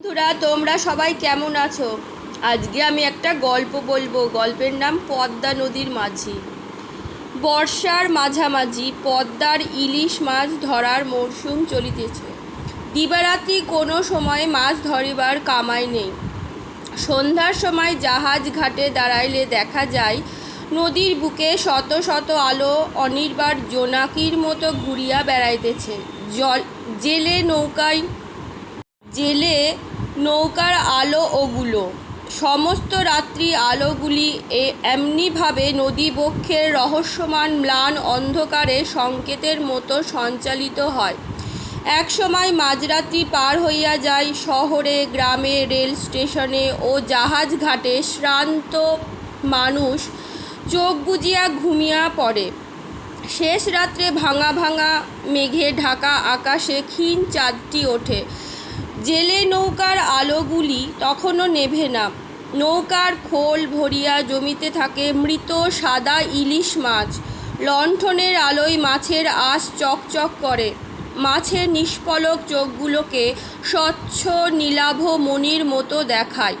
বন্ধুরা, তোমরা সবাই কেমন আছো? আজকে আমি একটা গল্প বলব। গল্পের নাম পদ্মা নদীর মাঝি। বর্ষার মাঝামাঝি পদ্মার ইলিশ মাছ ধরার মরশুম চলিতেছে। দিবারাত্রি কোনো সময় মাছ ধরিবার কামাই নেই। সন্ধ্যার সময় জাহাজ ঘাটে দাঁড়াইলে দেখা যায়, নদীর বুকে শত শত আলো অনির্বার জোনাকির মতো ঘুরিয়া বেড়াইতেছে। জল জেলে নৌকায় জেলে নৌকার আলো ওগুলো সমস্ত রাত্রি আলোগুলি এ এমনিভাবে নদীবক্ষের রহস্যমান ম্লান অন্ধকারে সংকেতের মতো সঞ্চালিত হয়। একসময় মাঝরাত্রি পার হইয়া যায় শহরে, গ্রামে, রেল স্টেশনে ও জাহাজ ঘাটে শ্রান্ত মানুষ চোখ বুজিয়া ঘুমিয়া পড়ে। শেষ রাত্রে ভাঙা ভাঙা মেঘে ঢাকা আকাশে ক্ষীণ চাঁদটি ওঠে। জেলে নৌকার আলোগুলি তখনও নেভে না। নৌকার খোল ভরিয়া জমিতে থাকে মৃত সাদা ইলিশ মাছ। লণ্ঠনের আলোয় মাছের আঁশ চকচক করে। মাছের নিষ্পলক চোখগুলোকে স্বচ্ছ নীলাভ মণির মতো দেখায়।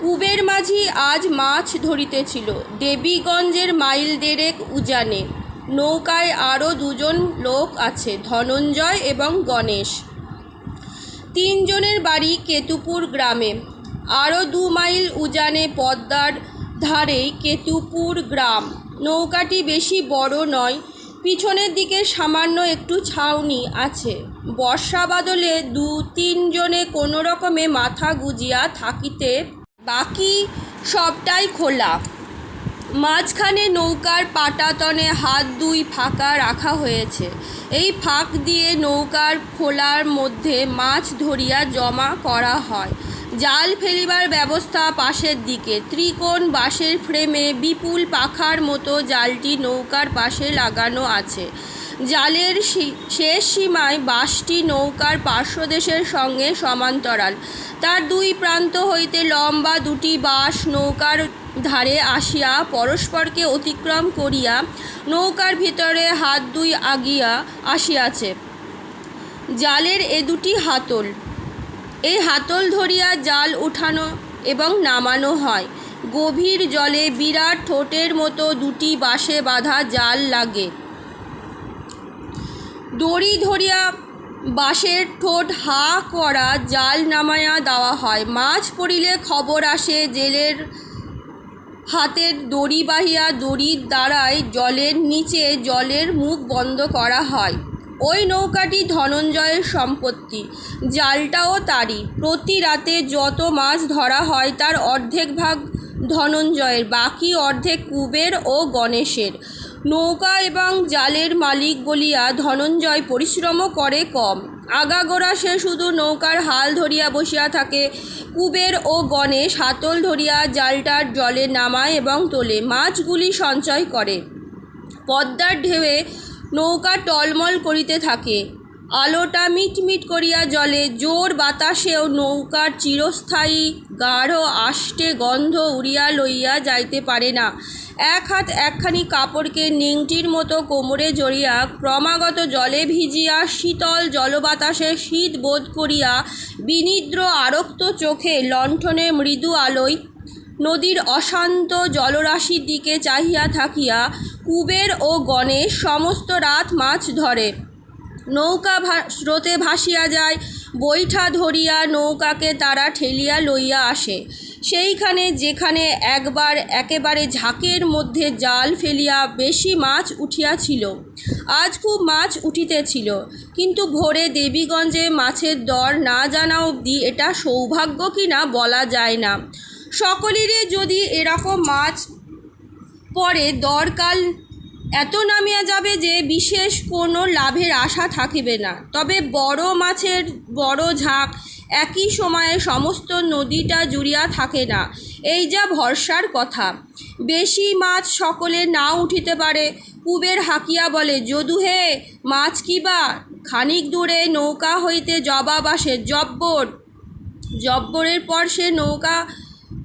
কুবের মাঝি আজ মাছ ধরিতেছিল। দেবীগঞ্জের মাইল দেড়েক উজানে। নৌকায় আরও দুজন লোক আছে, ধনঞ্জয় এবং গণেশ। তিনজনের বাড়ি কেতুপুর গ্রামে। আরও দু মাইল উজানে পদ্মার ধারেই কেতুপুর গ্রাম। নৌকাটি বেশি বড় নয়, পিছনের দিকে সামান্য একটু ছাউনি আছে। বর্ষা বাদলে দু তিনজনে কোনো রকমে মাথা গুজিয়া থাকিতে বাকি সবটাই খোলা। মাঝখানে নৌকার পাটাতনে হাত দুই ফাঁকা রাখা হয়েছে। এই ফাঁক দিয়ে নৌকার খোলার মধ্যে মাছ ধরিয়া জমা করা হয়। জাল ফেলিবার ব্যবস্থা পাশের দিকে। ত্রিকোণ বাঁশের ফ্রেমে বিপুল পাখার মতো জালটি নৌকার পাশে লাগানো আছে। জালের শেষ সীমায় বাঁশটি নৌকার পার্শ্বদেশের সঙ্গে সমান্তরাল। তার দুই প্রান্ত হইতে লম্বা দুটি বাঁশ নৌকার ধারে আসিয়া পরস্পরকে অতিক্রম করিয়া নৌকার ভিতরে হাত দুই আগিয়া আসিয়াছে। জালের এ দুটি হাতল। এই হাতল ধরিয়া জাল উঠানো এবং নামানো হয়। গভীর জলে বিরাট ঠোঁটের মতো দুটি বাঁশে বাঁধা জাল লাগে। দড়ি ধরিয়া বাঁশের ঠোঁট হা করা জাল নামায়া দেওয়া হয়। মাছ পড়িলে খবর আসে জেলের হাতের দড়ি বাহিয়া দড়ির দ্বারাই জলের নিচে জলের মুখ বন্ধ করা হয়। ওই নৌকাটি ধনঞ্জয়ের সম্পত্তি, জালটাও তারই। প্রতি রাতে যত মাছ ধরা হয়, তার অর্ধেক ভাগ ধনঞ্জয়ের, বাকি অর্ধেক কুবের ও গণেশের। নৌকা এবং জালের মালিক বলিয়া ধনঞ্জয় পরিশ্রমও করে কম। আগাগোড়া সে শুধু নৌকার হাল ধরিয়া বসিয়া থাকে। কুবের ও গণেশ হাতল ধরিয়া জালটার জলে নামায় এবং তোলে, মাছগুলি সঞ্চয় করে। পদ্মার ঢেউয়ে নৌকা টলমল করিতে থাকে। আলোটা মিটমিট করিয়া জলে জোর বাতাসেও নৌকার চিরস্থায়ী গাঢ় আষ্টে গন্ধ উড়িয়া লইয়া যাইতে পারে না। এক হাত একখানি কাপড়কে নিংটির মতো কোমরে জড়িয়া ক্রমাগত জলে ভিজিয়া শীতল জলবাতাসে শীত বোধ করিয়া বিনিদ্র আরক্ত চোখে লণ্ঠনে মৃদু আলোয় নদীর অশান্ত জলরাশির দিকে চাহিয়া থাকিয়া কুবের ও গণেশ সমস্ত রাত মাছ ধরে। নৌকা স্রোতে ভাসিয়া যায়, বৈঠা ধরিয়া নৌকাকে তারা ঠেলিয়া লইয়া আসে। সেইখানে যেখানে একবার একেবারে ঝাঁকের মধ্যে জাল ফেলিয়া বেশি মাছ উঠিয়াছিল, আজ খুব মাছ উঠিতেছিল। কিন্তু ভোরে দেবীগঞ্জে মাছের দর না জানা অবধি এটা সৌভাগ্য কিনা বলা যায় না। সকলেরই যদি এরকম মাছ পরে দরকাল এত নামিয়া যাবে যে বিশেষ কোনো লাভের আশা থাকিবে না। তবে বড় মাছের বড় ঝাঁক, একই সময়ে সমস্ত নদীটা জুড়িয়া থাকে না। এই যা ভরসার কথা। বেশি মাছ সকলে না উঠিতে পারে, কুবের হাকিয়া বলে, যদু হে, মাছ কিবা খানিক দূরে নৌকা হইতে জবাব আসে, জব্বর। জব্বরের পর সে নৌকা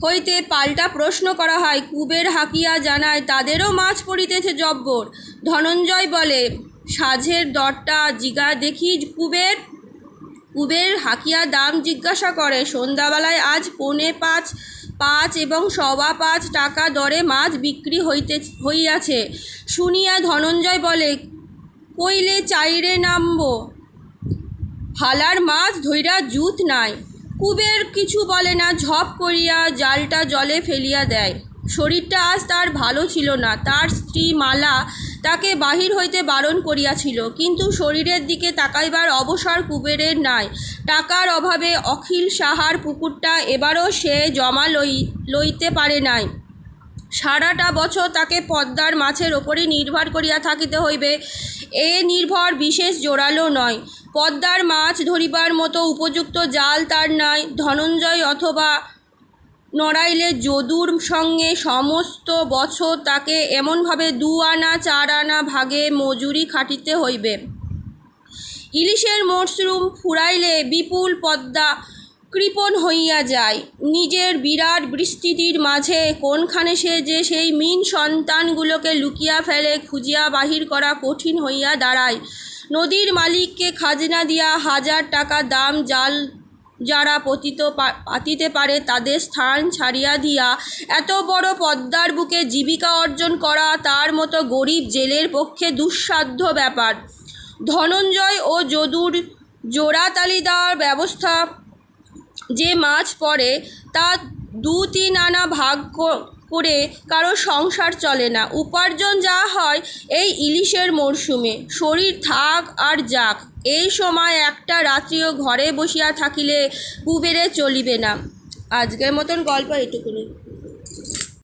হইতে পাল্টা প্রশ্ন করা হয়। কুবের হাকিয়া জানায়, তাদেরও মাছ পড়িতেছে জব্বর। ধনঞ্জয় বলে, সাঝের দরটা জিগা দেখি কুবের। কুবের হাকিয়া দাম জিজ্ঞাসা করে, সন্ধ্যাবেলায় আজ পৌনে পাঁচ পাঁচ এবং সবা পাঁচ টাকা দরে মাছ বিক্রি হইতে, হইয়াছে। শুনিয়া ধনঞ্জয় বলে, কইলে চাইরে নামব। হালার মাছ ধইরা জুত নাই। কুবের কিছু বলে না, ঝপ করিয়া জালটা জলে ফেলিয়া দেয়। শরীরটা আজ তার ভালো ছিল না। তার স্ত্রী মালা তাকে বাহির হইতে বারণ করিয়াছিল, কিন্তু শরীরের দিকে তাকাইবার অবসর কুবেরের নাই। টাকার অভাবে অখিল সাহার পুকুরটা এবারও সে জমা লই, লইতে পারে নাই। সারাটা বছর তাকে পদ্মার মাছের ওপরই নির্ভর করিয়া থাকিতে হইবে। এ নির্ভর বিশেষ জোরালো নয়। পদ্মার মাছ ধরিবার মতো উপযুক্ত জাল তার নাই। ধনঞ্জয় অথবা নড়াইলে যদুর সঙ্গে সমস্ত বছর তাকে এমনভাবে দু আনা, চার আনা ভাগে মজুরি খাটিতে হইবে। ইলিশের মশরুম ফুরাইলে বিপুল পদ্মা কৃপণ হইয়া যায়। নিজের বিরাট বিস্তৃতির মাঝে কোনখানে সে যে সেই মিন সন্তানগুলোকে লুকিয়া ফেলে খুঁজিয়া বাহির করা কঠিন হইয়া দাঁড়ায়। নদীর মালিককে খাজনা দিয়া হাজার টাকা দাম জাল যারা পতিত পাতিতে পারে তাদের স্থান ছাড়িয়া দিয়া এত বড় পদ্মার বুকে জীবিকা অর্জন করা তার মতো গরিব জেলের পক্ষে দুঃসাধ্য ব্যাপার। ধনঞ্জয় ও যদুর জোড়াতালি দেওয়ার ব্যবস্থা যে মাছ পড়ে, তা দু তিন আনা ভাগ করে কারও সংসার চলে না। উপার্জন যা হয় এই ইলিশের মরশুমে শরীর থাক আর যাক, এই সময় একটা রাত্রিও ঘরে বসিয়া থাকিলে কুবেরে চলিবে না। আজকের মতন গল্প এটুকুনি।